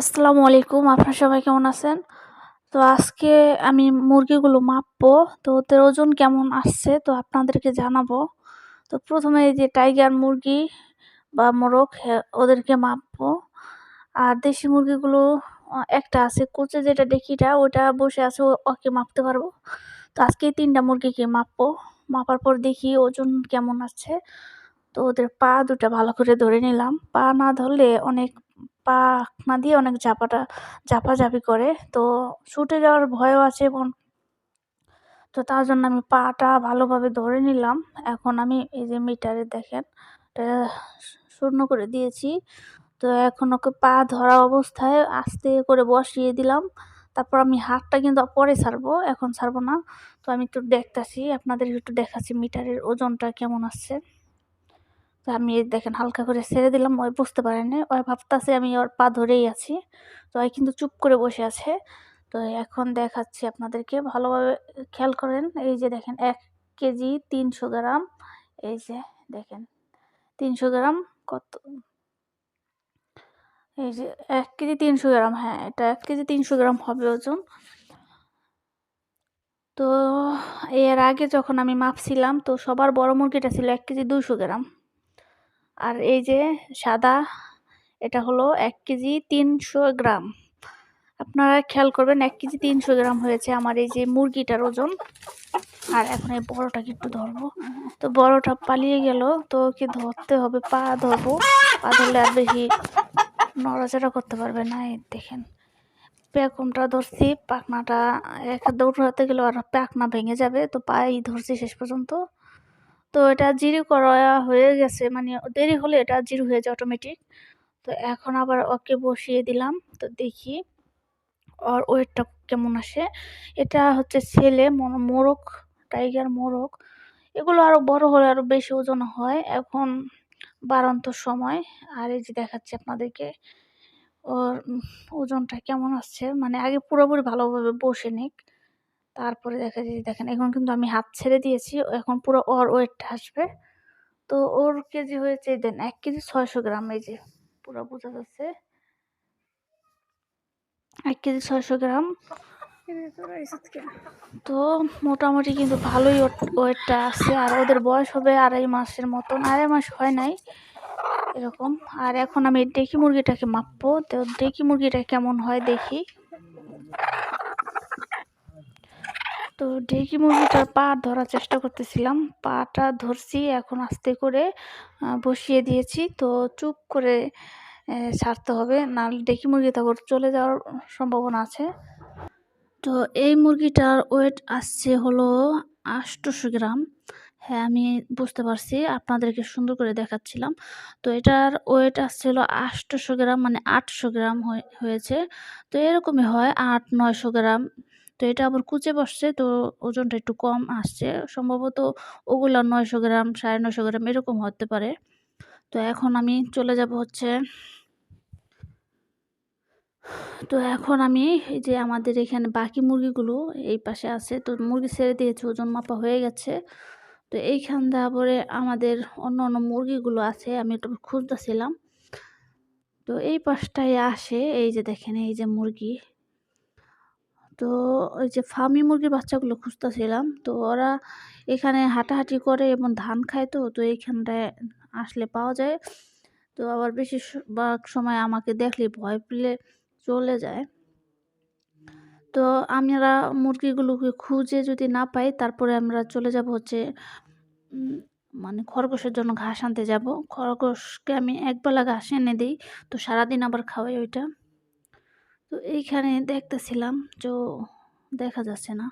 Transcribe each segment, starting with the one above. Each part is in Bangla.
আসসালামু আলাইকুম, আপনার সবাই কেমন আছেন? তো আজকে আমি মুরগিগুলো মাপবো। তো ওদের ওজন কেমন আসছে তো আপনাদেরকে জানাব। তো প্রথমে যে টাইগার মুরগি বা মোরগ ওদেরকে মাপবো। আর দেশি মুরগিগুলো একটা আছে কুচে যেটা ডেকিটা ওটা বসে আছে ওকে মাপতে পারব। তো আজকে তিনটা মুরগিকে মাপবো। মাপার পর দেখি ওজন কেমন আছে তো ওদের পা দুটা ভালো করে ধরে নিলাম। পা না ধরলে অনেক পা না দিয়ে অনেক ঝাপাটা ঝাপাঝাপি করে। তো ছুটে যাওয়ার ভয়ও আছে এবং তো তার জন্য আমি পাটা ভালোভাবে ধরে নিলাম। এখন আমি এই যে মিটারে দেখেন শূন্য করে দিয়েছি। তো এখন ওকে পা ধরা অবস্থায় আস্তে করে বসিয়ে দিলাম। তারপর আমি হাতটা কিন্তু পরে ছাড়বো, এখন ছাড়বো না। তো আমি একটু দেখতাছি আপনাদের একটু দেখাচ্ছি মিটারের ওজনটা কেমন আসছে। তো আমি দেখেন হালকা করে ছেড়ে দিলাম, ওই বুঝতে পারেনি। ওই ভাবতাছে আমি ওর পা ধরেই আছি। তো ওই কিন্তু চুপ করে বসে আছে। তো এখন দেখাচ্ছি আপনাদেরকে। ভালোভাবে খেয়াল করেন, এই যে দেখেন এক কেজি তিনশো গ্রাম। এই যে দেখেন, তিনশো গ্রাম কত? এই যে এক কেজি তিনশো গ্রাম হ্যাঁ এটা এক কেজি তিনশো গ্রাম হবে ওজন। তো এর আগে যখন আমি মাপছিলাম, তো সবার বড় মুরগিটা ছিল এক কেজি দুইশো গ্রাম। আর এই যে সাদা, এটা হলো এক কেজি তিনশো গ্রাম। আপনারা খেয়াল করবেন, এক কেজি তিনশো গ্রাম হয়েছে আমার এই যে মুরগিটার ওজন। আর এখন এই বড়টাকে একটু ধরবো। তো বড়টা পালিয়ে গেল, তো ওকে ধরতে হবে, পা ধরবো। পা ধরলে আর বেশি নড়াচড়া করতে পারবে না, এই দেখেন। পেখমটা ধরছি, পাখনাটা এক দৌড়াতে গেলে আর পাখনা ভেঙে যাবে, তো পাই ধরছি শেষ পর্যন্ত। তো এটা জিরো করা হয়ে গেছে মানে দেরি হলে এটা জিরো হয়ে যায় অটোমেটিক তো এখন আবার ওকে বসিয়ে দিলাম, তো দেখি ওর ওয়েটটা কেমন আসে। এটা হচ্ছে ছেলে মোরগ টাইগার মোরগ। এগুলো আরও বড় হলে আরও বেশি ওজন হয়। এখন বাড়ন্ত সময়। আর এই যে দেখাচ্ছি আপনাদেরকে, ওর ওজনটা কেমন আসছে মানে আগে পুরোপুরি ভালোভাবে বসে নিক। তারপরে দেখা যায় দেখেন, এখন কিন্তু আমি হাত ছেড়ে দিয়েছি, এখন পুরো ওর ওয়েটটা আসবে। তো ওর কেজি হয়েছে, দেন এক কেজি ছয়শো গ্রাম, এই যে পুরো বোঝা যাচ্ছে। এক কেজি ছয়শো গ্রাম। তো মোটামুটি কিন্তু ভালোই ওয়েটটা আছে, আর ওদের বয়স হবে আড়াই মাসের মতন, আড়াই মাস হয় নাই এরকম। আর এখন আমি ডেকি মুরগিটাকে মাপবো, তো ডেকি মুরগিটা কেমন হয় দেখি। তো ডেকি মুরগিটার পা ধরার চেষ্টা করতেছিলাম। পাটা ধরছি, এখন আস্তে করে বসিয়ে দিয়েছি। তো চুপ করে ছাড়তে হবে, নাহলে ডেকি মুরগি তারপর চলে যাওয়ার সম্ভাবনা আছে। তো এই মুরগিটার ওয়েট আসছে হলো আটশোশো গ্রাম। হ্যাঁ আমি বুঝতে পারছি, আপনাদেরকে সুন্দর করে দেখাচ্ছিলাম। তো এটার ওয়েট আসছে হলো আটশোশো গ্রাম মানে আটশো গ্রাম হয়ে- হয়েছে। তো এরকমই হয়, আট, নয়শো গ্রাম। তো এটা আবার কুচে বসছে, তো ওজনটা একটু কম আসছে। সম্ভবত ওগুলো নয়শো গ্রাম, সাড়ে নয়শো গ্রাম এরকম হতে পারে। তো এখন আমি চলে যাব হচ্ছে তো এখন আমি এই যে আমাদের এখানে বাকি মুরগিগুলো এই পাশে আছে, তো মুরগি ছেড়ে দিয়েছে, ওজন মাপা হয়ে গেছে। তো এইখান তারপরে আমাদের অন্য অন্য মুরগিগুলো আছে, আমি একটু খুঁজতেছিলাম। তো এই পাশটায় আসে, এই যে দেখেন, এই যে মুরগি। তো ওই যে ফার্মি মুরগির বাচ্চাগুলো খুঁজতেছিলাম, তো ওরা এখানে হাঁটাহাঁটি করে এবং ধান খায় তো তো এইখানটায় আসলে পাওয়া যায়। তো আবার বেশি ভাগ সময় আমাকে দেখলে ভয় পেলে চলে যায়। তো আমরা মুরগিগুলোকে খুঁজে যদি না পাই, তারপরে আমরা চলে যাব হচ্ছে মানে খরগোশের জন্য ঘাস আনতে যাব। খরগোশকে আমি একবেলা ঘাস এনে দিই, তো সারাদিন আবার খাওয়াই ওইটা। তো এইখানে দেখতেছিলাম তো দেখা যাচ্ছে না।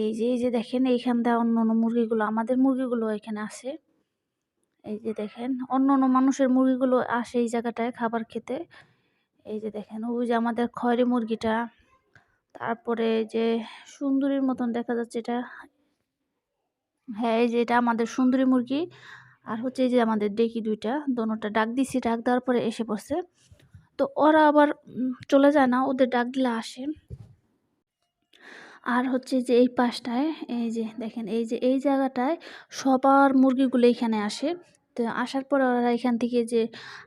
এই যে এই যে দেখেন এইখানটা অন্য অন্য মুরগিগুলো, আমাদের মুরগিগুলো এখানে আসে এই যে দেখেন, অন্য অন্য মানুষের মুরগিগুলো আসে এই জায়গাটায় খাবার খেতে। এই যে দেখেন, ওই যে আমাদের খয়রি মুরগিটা। তারপরে যে সুন্দরীর মতন দেখা যাচ্ছে এটা। হ্যাঁ এই যে এটা আমাদের সুন্দরী মুরগি। আর হচ্ছে এই যে আমাদের ডেকি দুইটা, দোনোটা ডাক দিছি, ডাক দেওয়ার পরে এসে পড়ছে। তো ওরা আবার চলে যায় না, ওদের ডাক দিলে আসে। আর হচ্ছে যে এই পাশটায়, এই যে দেখেন, এই যে, এই জায়গাটায় সবার মুরগিগুলো এখানে আসে। তো আসার পরে ওরা এখান থেকে যে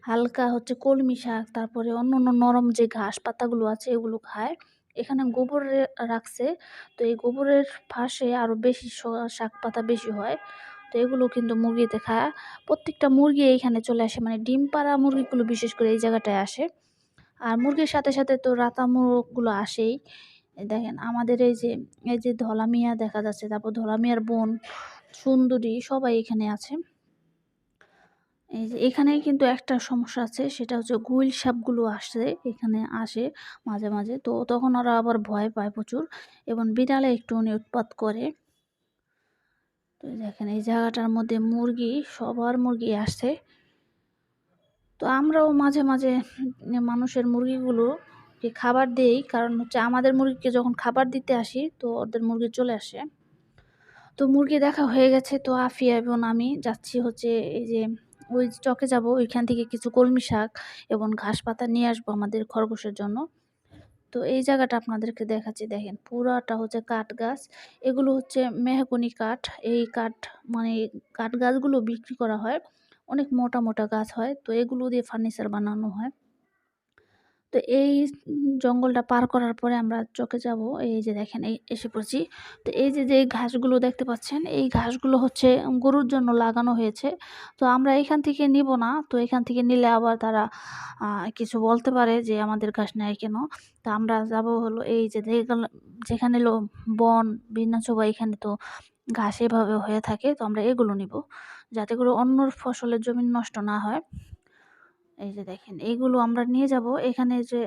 হালকা হচ্ছে কলমি শাক, তারপরে অন্য অন্য নরম যে ঘাস পাতাগুলো আছে, এগুলো খায়। এখানে গোবর রাখছে। তো এই গোবরের ফাঁসে আরও বেশি শাক পাতা বেশি হয়। তো এগুলো কিন্তু মুরগিতে খায়। প্রত্যেকটা মুরগি এইখানে চলে আসে। মানে ডিম পাড়া মুরগিগুলো বিশেষ করে এই জায়গাটায় আসে। আর মুরগির সাথে সাথে তো রাতা মুরগগুলো আসেই। দেখেন, আমাদের এই যে এই যে ধলা মিয়া দেখা যাচ্ছে, তারপর ধলা মিয়ার বোন, সুন্দরী সবাই এখানে আছে। এই যে এখানেই কিন্তু একটা সমস্যা আছে, সেটা হচ্ছে গুইল সাপগুলো আসে, এখানে আসে মাঝে মাঝে। তো তখন ওরা আবার ভয় পায় প্রচুর এবং বিড়ালে একটু উনি উৎপাত করে। তো দেখেন, এই জায়গাটার মধ্যে মুরগি, সবার মুরগি আসছে তো আমরাও মাঝে মাঝে মানুষের মুরগিগুলোকে খাবার দেই, কারণ হচ্ছে আমাদের মুরগিকে যখন খাবার দিতে আসি, তো ওদের মুরগি চলে আসে। তো মুরগি দেখা হয়ে গেছে, তো আফিয়া এবং আমি যাচ্ছি হচ্ছে এই যে ওই চকে যাব, ওইখান থেকে কিছু কলমি শাক এবং ঘাস পাতা নিয়ে আসব আমাদের খরগোশের জন্য। তো এই জায়গাটা আপনাদেরকে দেখাচ্ছি, দেখেন পুরাটা হচ্ছে কাঠ গাছ। এগুলো হচ্ছে মেহগনি কাঠ, এই কাঠ মানে কাঠ গাছগুলো বিক্রি করা হয়। অনেক মোটা মোটা গাছ হয়, তো এগুলো দিয়ে ফার্নিচার বানানো হয়। তো এই জঙ্গলটা পার করার পরে আমরা চকে যাব, এই যে দেখেন, এই এসে পড়েছি। তো এই যে যে ঘাসগুলো দেখতে পাচ্ছেন, এই ঘাসগুলো হচ্ছে গরুর জন্য লাগানো হয়েছে। তো আমরা এখান থেকে নিব না, তো এখান থেকে নিলে আবার তারা কিছু বলতে পারে যে আমাদের ঘাস নেয় কেন। তো আমরা যাব হলো এই যে যেখানে বন বিধানসভা এখানে তো ঘাস এভাবে হয়ে থাকে, তো আমরা এগুলো নিব। যাতে করে অন্য ফসলের জমি নষ্ট না হয়। এই যে দেখেন, এইগুলো আমরা নিয়ে যাব। এখানে যে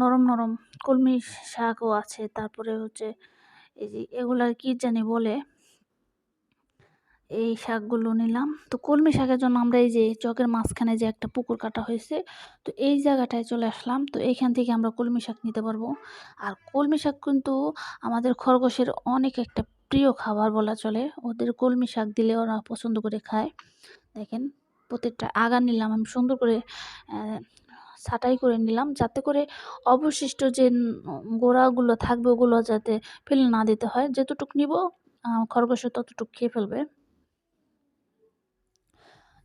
নরম নরম কলমি শাকও আছে, তারপরে হচ্ছে এই যে এগুলার কি জানি বলে, এই শাকগুলো নিলাম। তো কলমি শাকের জন্য আমরা এই যে চকের মাঝখানে যে একটা পুকুর কাটা হয়েছে, তো এই জায়গাটায় চলে আসলাম। তো এইখান থেকে আমরা কলমি শাক নিতে পারব। আর কলমি শাক কিন্তু আমাদের খরগোশের অনেক একটা প্রিয় খাবার বলা চলে, ওদের কলমি শাক দিলে ওরা পছন্দ করে খায়। দেখেন, প্রত্যেকটা আগা নিলাম, আমি সুন্দর করে ছাঁটাই করে নিলাম যাতে করে অবশিষ্ট যে গোড়াগুলো থাকবে, ওগুলো যাতে ফেলে না দিতে হয়। যতটুক নিব খরগোশে ততটুক খেয়ে ফেলবে।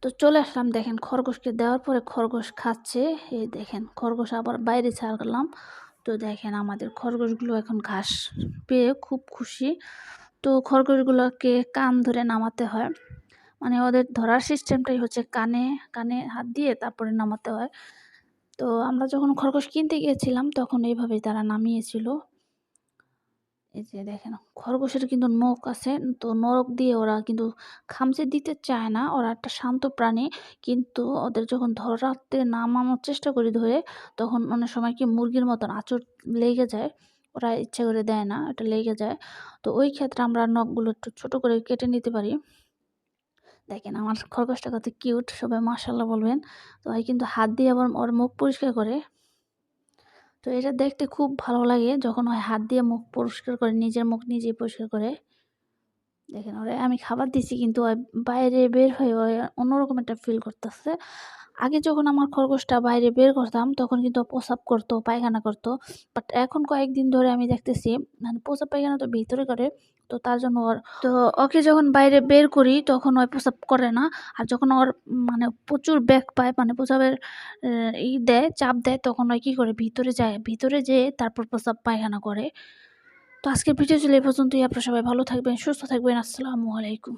তো চলে আসলাম, দেখেন, খরগোশকে দেওয়ার পরে খরগোশ খাচ্ছে। এই দেখেন, খরগোশ আবার বাইরে ছাড়লাম। তো দেখেন, আমাদের খরগোশগুলো এখন ঘাস পেয়ে খুব খুশি। তো খরগোশগুলোকে কান ধরে নামাতে হয়। মানে ওদের ধরার সিস্টেমটাই হচ্ছে কানে কানে হাত দিয়ে তারপরে নামাতে হয়। তো আমরা যখন খরগোশ কিনতে গিয়েছিলাম, তখন এইভাবেই তারা নামিয়েছিল। এই যে দেখেন, খরগোশের কিন্তু নখ আছে, তো নখ দিয়ে ওরা কিন্তু খামচে দিতে চায় না। ওরা একটা শান্ত প্রাণী, কিন্তু ওদের যখন ধরাতে নামানোর চেষ্টা করি ধরে, তখন অনেক সময় কি মুরগির মতন আঁচড় লেগে যায়। ওরা ইচ্ছে করে দেয় না এটা লেগে যায়। তো ওই ক্ষেত্রে আমরা নখগুলো একটু ছোটো করে কেটে নিতে পারি। দেখেন আমার খরগোশটা কত কিউট, সবাই মাশাল্লাহ বলবেন। তো ওই কিন্তু হাত দিয়ে আবার ওর মুখ পরিষ্কার করে। তো এটা দেখতে খুব ভালো লাগে যখন ওই হাত দিয়ে মুখ পরিষ্কার করে, নিজের মুখ নিজেই পরিষ্কার করে। দেখেন ওরা আমি খাবার দিছি কিন্তু বাইরে বের হয়ে অন্যরকম একটা ফিল করতেছে। আগে যখন আমার খরগোশটা বাইরে বের করতাম, তখন কিন্তু প্রসাব করতো, পায়খানা করতো। বাট এখন কয়েকদিন ধরে আমি দেখতেছি মানে প্রসাব পায়খানা তো ভিতরে করে, তো তার জন্য ওর, তো ওকে যখন বাইরে বের করি, তখন ওই প্রসাব করে না। আর যখন ওর মানে প্রচুর ব্যাক পায় মানে প্রসাবের ই দেয়, চাপ দেয়, তখন ওই কী করে, ভিতরে যায়। ভিতরে যেয়ে তারপর প্রসাব পায়খানা করে। তো আজকের ভিডিও চলে এই পর্যন্তই। আপনারা সবাই ভালো থাকবেন, সুস্থ থাকবেন। আসসালামু আলাইকুম।